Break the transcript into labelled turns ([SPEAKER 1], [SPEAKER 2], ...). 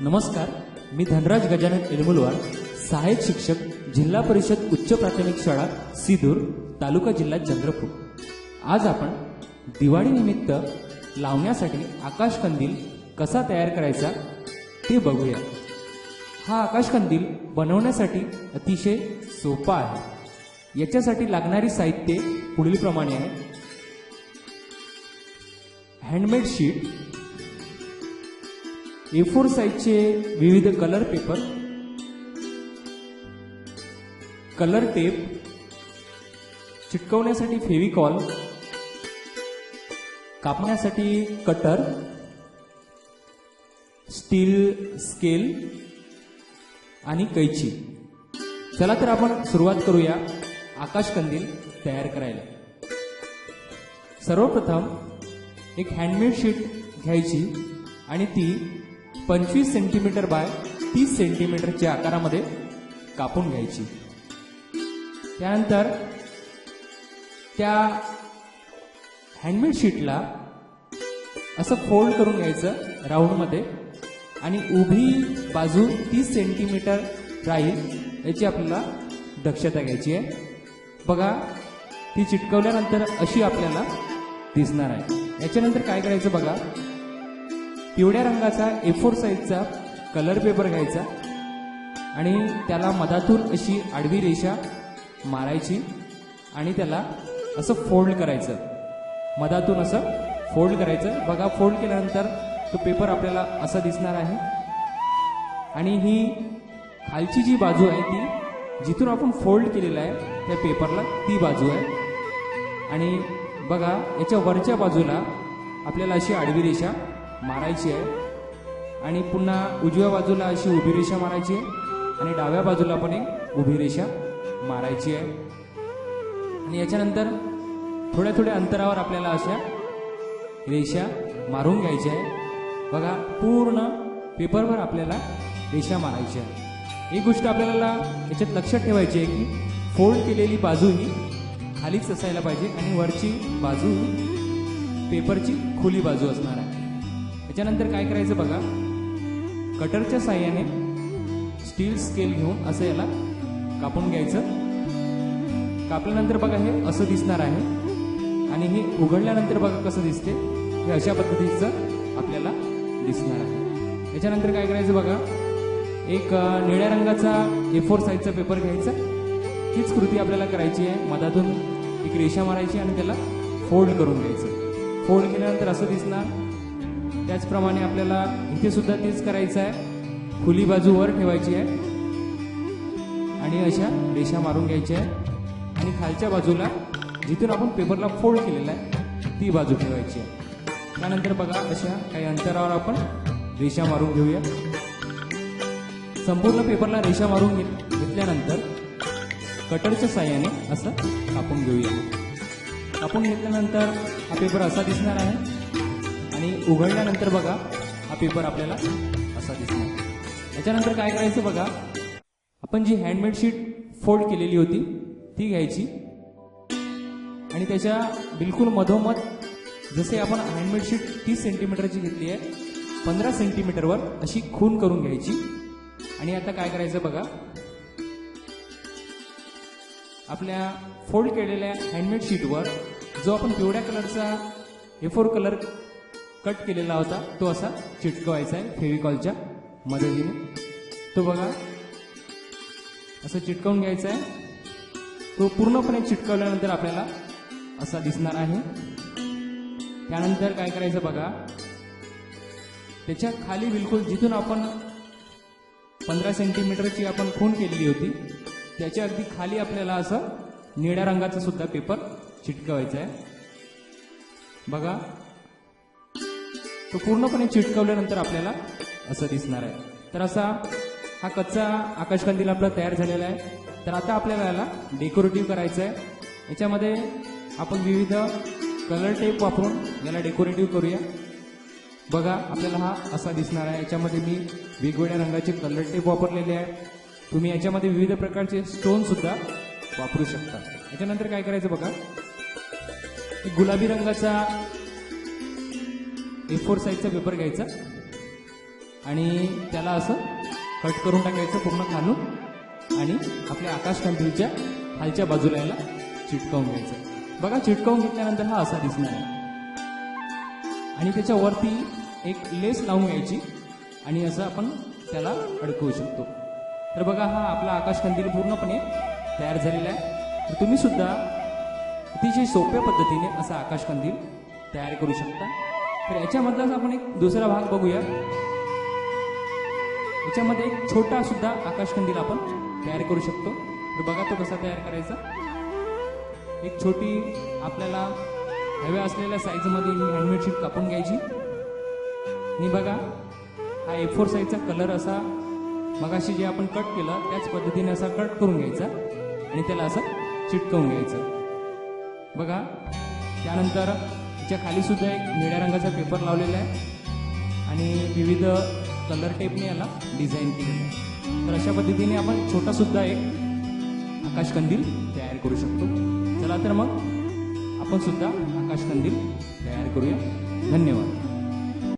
[SPEAKER 1] नमस्कार मी धनराज गजानन इरमुलवार सहाय्यक शिक्षक जिल्हा परिषद उच्च प्राथमिक शाळा सिदूर तालुका जिल्हा चंद्रपूर. आज आपण दिवाळीनिमित्त लावण्यासाठी आकाशकंदील कसा तयार करायचा ते बघूया. हा आकाशकंदील बनवण्यासाठी अतिशय सोपा आहे. याच्यासाठी लागणारी साहित्य पुढीलप्रमाणे आहे. हँडमेड शीट ए फोर साईजचे विविध कलर पेपर कलर टेप चिटकवण्यासाठी फेविकॉल कापण्यासाठी कटर स्टील स्केल आणि कैची. चला तर आपण सुरुवात करूया आकाशकंदील तयार करायला. सर्वप्रथम एक हँडमेड शीट घ्यायची आणि ती पंचवीस सेंटीमीटर बाय तीस सेंटीमीटरच्या आकारामध्ये कापून घ्यायची. त्यानंतर त्या हँडमेड शीटला असं फोल्ड करून घ्यायचं राऊंडमध्ये आणि उभी बाजू तीस सेंटीमीटर राहील याची आपल्याला दक्षता घ्यायची आहे. बघा ती चिटकवल्यानंतर अशी आपल्याला दिसणार आहे. याच्यानंतर काय करायचं बघा? पिवळ्या रंगाचा ए फोर साईजचा कलर पेपर घ्यायचा आणि त्याला मधातून अशी आडवी रेषा मारायची आणि त्याला असं फोल्ड करायचं. मधातून असं फोल्ड करायचं. बघा फोल्ड केल्यानंतर तो पेपर आपल्याला असा दिसणार आहे. आणि ही खालची जी बाजू आहे ती जिथून आपण फोल्ड केलेला आहे त्या पेपरला ती बाजू आहे. आणि बघा याच्या वरच्या बाजूला आपल्याला अशी आडवी रेषा मारायची आहे. आणि पुन्हा उजव्या बाजूला अशी उभी रेषा मारायची आहे. आणि डाव्या बाजूला पण एक उभी रेषा मारायची आहे. आणि याच्यानंतर थोड्या थोड्या अंतरावर आपल्याला अशा रेषा मारून घ्यायच्या आहे. बघा पूर्ण पेपरवर आपल्याला रेषा मारायची आहे. एक गोष्ट आपल्याला याच्यात लक्षात ठेवायची आहे की फोल्ड केलेली बाजू ही खालीच असायला पाहिजे आणि वरची बाजू पेपरची खुली बाजू असणार आहे. त्याच्यानंतर काय करायचं बघा? कटरच्या साह्याने स्टील स्केल घेऊन असं याला कापून घ्यायचं. कापल्यानंतर बघा हे असं दिसणार आहे. आणि हे उघडल्यानंतर बघा कसं दिसते. हे अशा पद्धतीचं आपल्याला दिसणार आहे. त्याच्यानंतर काय करायचं बघा? एक निळ्या रंगाचा ए फोर साईजचा पेपर घ्यायचा. हीच कृती आपल्याला करायची आहे. मधातून एक रेषा मारायची आणि त्याला फोल्ड करून घ्यायचं. फोल्ड केल्यानंतर असं दिसणार. त्याचप्रमाणे आपल्याला इथे सुद्धा तेच करायचं आहे. खुली बाजू वर ठेवायची आहे. आणि अशा रेषा मारून घ्यायच्या आहे. आणि खालच्या बाजूला जिथून आपण पेपरला फोल्ड केलेला आहे ती बाजू ठेवायची आहे. त्यानंतर बघा अशा काही अंतरावर आपण रेषा मारून घेऊया. संपूर्ण पेपरला रेषा मारून घेत घेतल्यानंतर कटरच्या साह्याने असं कापून घेऊया. कापून घेतल्यानंतर हा पेपर असा दिसणार आहे. आणि उघडल्यानंतर बघा हा पेपर आपल्याला असा दिसणार. याच्यानंतर काय करायचं बघा आपण जी हँडमेड शीट फोल्ड केलेली होती ती घ्यायची. आणि त्याच्या बिलकुल मधोमध जसे आपण हँडमेड शीट तीस सेंटीमीटरची घेतली आहे पंधरा सेंटीमीटरवर अशी खून करून घ्यायची. आणि आता काय करायचं बघा आपल्या फोल्ड केलेल्या हँडमेड शीटवर जो आपण पिवळ्या कलरचा ए फोर कलर कट केलेला होता. तो असा चिटकवायचा आहे फेविकॉलच्या मदतीने. तो बघा. असं चिटकवून घ्यायचा आहे. तो पूर्णपणे चिटकवल्यानंतर आपल्याला असा दिसणार आहे. त्यानंतर काय करायचं बघा. त्याच्याखाली बिलकुल जिथून आपण पंधरा सेंटीमीटरची आपण खून केलेली होती त्याच्या अगदी खाली आपल्याला असं निळ्या रंगाचा सुद्धा पेपर चिटकवायचा आहे. बघा. तो पूर्णपणे चिटकवल्यानंतर आपल्याला असं दिसणार आहे. तर असा हा कच्चा आकाशकंदील आपला तयार झालेला आहे. तर आता आपल्याला याला डेकोरेटिव्ह करायचं आहे याच्यामध्ये आपण विविध कलर टेप वापरून याला डेकोरेटिव्ह करूया. बघा आपल्याला हा असा दिसणार आहे. याच्यामध्ये मी वेगवेगळ्या रंगाचे कलर टेप वापरलेले आहे तुम्ही याच्यामध्ये विविध प्रकारचे स्टोनसुद्धा वापरू शकता. याच्यानंतर काय करायचं बघा? गुलाबी रंगाचा ए फोर साईजचा पेपर घ्यायचा. आणि त्याला असं कट करून टाकायचं पूर्ण खालून. आणि आपल्या आकाश कंदीलच्या खालच्या बाजूला याला चिटकावून घ्यायचं. बघा चिटकावून घेतल्यानंतर हा असा दिसणार आहे. आणि त्याच्यावरती एक लेस लावून घ्यायची. आणि असं आपण त्याला अडकवू शकतो. तर बघा हा आपला आकाश कंदील पूर्णपणे तयार झालेला आहे. तर तुम्ही सुद्धा अतिशय सोप्या पद्धतीने असा आकाश कंदील तयार करू शकता. तर याच्यामधलाच आपण एक दुसरा भाग बघूया. याच्यामध्ये एक छोटा सुद्धा आकाशकंदील आपण तयार करू शकतो. तर बघा तो कसा तयार करायचा. एक छोटी आपल्याला हव्या असलेल्या साईजमध्ये ही हँडमेड शीट कापून घ्यायची. आणि बघा हा ए फोर साईजचा कलर असा मगाशी जे आपण कट केलं त्याच पद्धतीने असा कट करून घ्यायचा आणि त्याला असं चिटकवून घ्यायचं. बघा त्यानंतर तिच्या खाली सुद्धा एक निळ्या रंगाचा पेपर लावलेला आहे. आणि विविध कलर टेपने याला डिझाईन केलेलं आहे. तर अशा पद्धतीने आपण छोटा सुद्धा एक आकाश कंदील तयार करू शकतो. चला तर मग आपण सुद्धा आकाश कंदील तयार करूया. धन्यवाद.